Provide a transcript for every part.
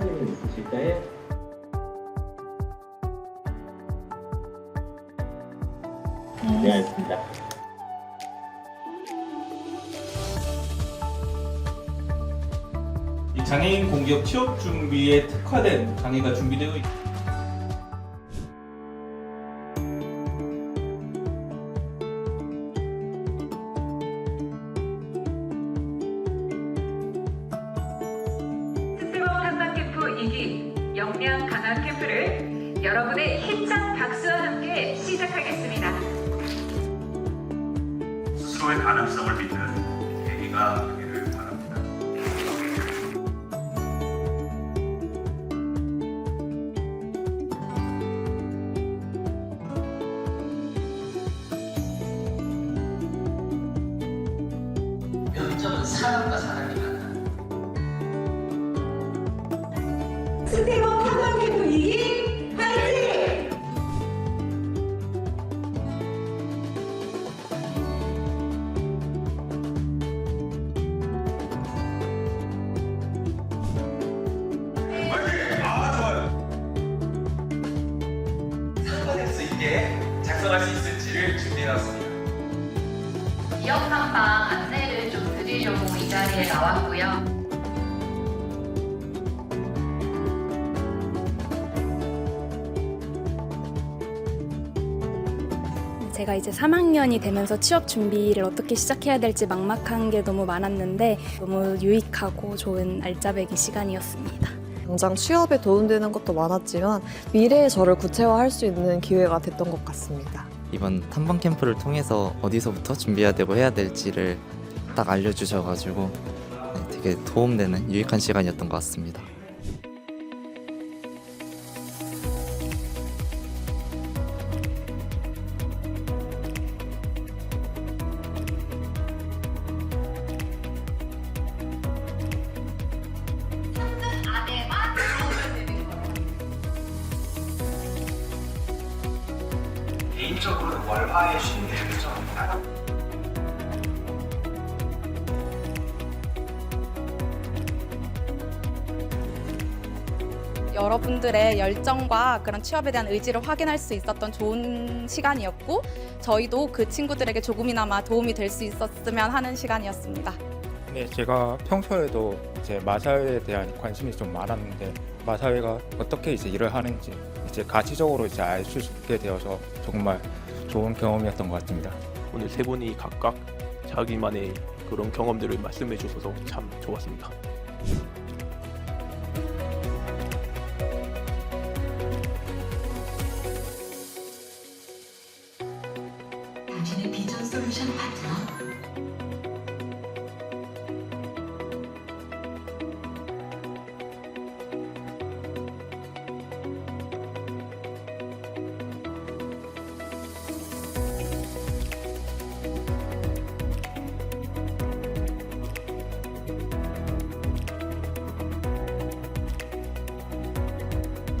질문 있으실까요? 네, 알겠습니다. 이 장애인 공기업 취업 준비에 특화된 강의가 준비되어 있 스스로 역량 강화 캠프를 여러분의 힘찬 박수와 함께 시작하겠습니다. 스스로의 가능성을 믿는 계기가 되기를 바랍니다. 면접은 사람과 사람 준비해왔습니다. 기업 한방 안내를 좀 드리려고 이 자리에 나왔고요. 제가 이제 3학년이 되면서 취업 준비를 어떻게 시작해야 될지 막막한 게 너무 많았는데 너무 유익하고 좋은 알짜배기 시간이었습니다. 당장 취업에 도움되는 것도 많았지만 미래의 저를 구체화할 수 있는 기회가 됐던 것 같습니다. 이번 탐방 캠프를 통해서 어디서부터 준비해야 되고 해야 될지를 딱 알려주셔가지고 네, 되게 도움되는 유익한 시간이었던 것 같습니다. 개인적으로는 월화의 쉰 계획점입니다. 여러분들의 열정과 그런 취업에 대한 의지를 확인할 수 있었던 좋은 시간이었고 저희도 그 친구들에게 조금이나마 도움이 될 수 있었으면 하는 시간이었습니다. 네, 제가 평소에도 이제 마사회에 대한 관심이 좀 많았는데 마사회가 어떻게 이제 일을 하는지 이제 가치적으로 이제 알 수 있게 되어서 정말 좋은 경험이었던 것 같습니다. 오늘 세 분이 각각 자기만의 그런 경험들을 말씀해 주셔서 참 좋았습니다. 당신의 비전 솔루션 파트너.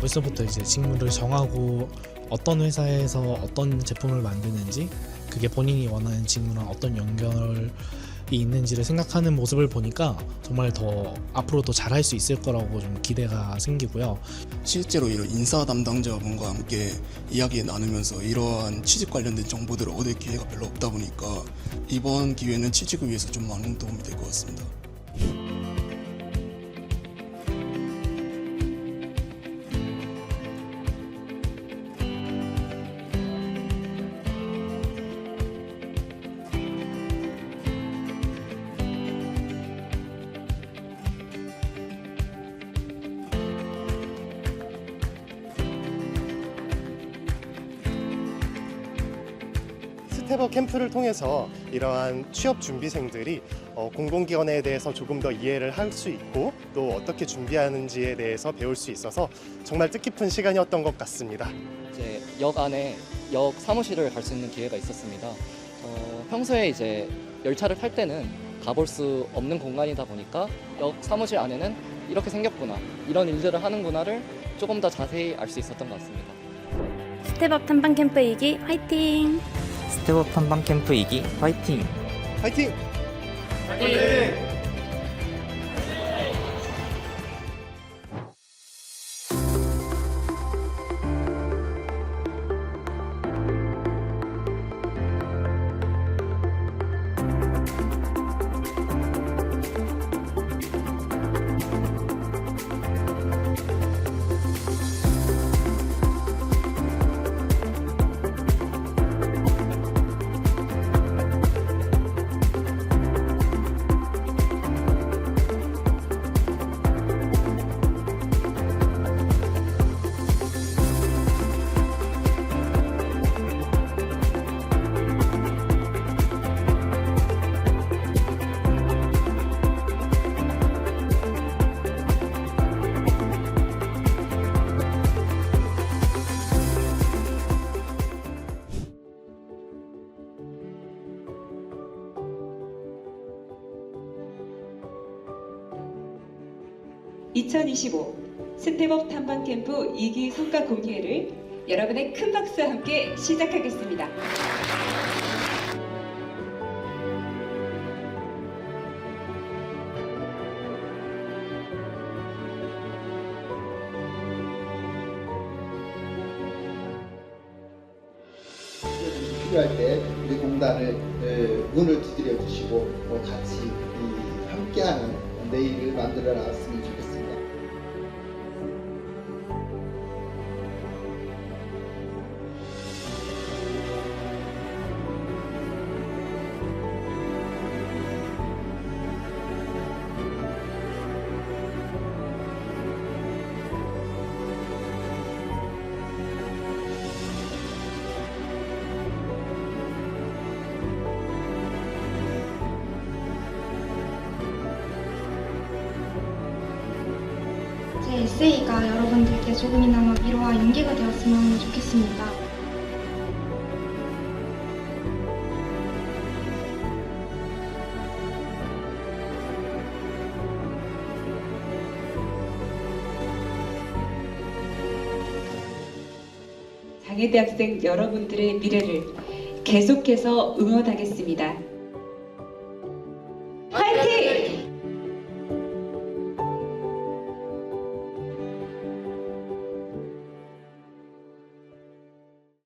벌써부터 이제 직무를 정하고 어떤 회사에서 어떤 제품을 만드는지 그게 본인이 원하는 직무랑 어떤 연결이 있는지를 생각하는 모습을 보니까 정말 더 앞으로 더 잘할 수 있을 거라고 좀 기대가 생기고요. 실제로 이런 인사 담당자분과 함께 이야기 나누면서 이러한 취직 관련된 정보들을 얻을 기회가 별로 없다 보니까 이번 기회는 취직을 위해서 좀 많은 도움이 될 것 같습니다. 스테버 캠프를 통해서 이러한 취업 준비생들이 어, 공공기관에 대해서 조금 더 이해를 할 수 있고 또 어떻게 준비하는지에 대해서 배울 수 있어서 정말 뜻깊은 시간이었던 것 같습니다. 이제 역 안에 역 사무실을 갈 수 있는 기회가 있었습니다. 어, 평소에 이제 열차를 탈 때는 가볼 수 없는 공간이다 보니까 역 사무실 안에는 이렇게 생겼구나 이런 일들을 하는구나를 조금 더 자세히 알 수 있었던 것 같습니다. 스텝업 탐방 캠프 2기 화이팅! 스텝업 탐방 캠프 2기 화이팅! 화이팅! 화이팅! 2025 스텝업 탐방 캠프 2기 성과 공개를 여러분의 큰 박수와 함께 시작하겠습니다. 필요할 때 우리 공단을 에, 문을 두드려 주시고 뭐 같이 이 함께하는 내일을 만들어 좋겠습니다. 제 에세이가 여러분들께 조금이나마 위로와 용기가 되었으면 좋겠습니다. 장애대학생 여러분들의 미래를 계속해서 응원하겠습니다.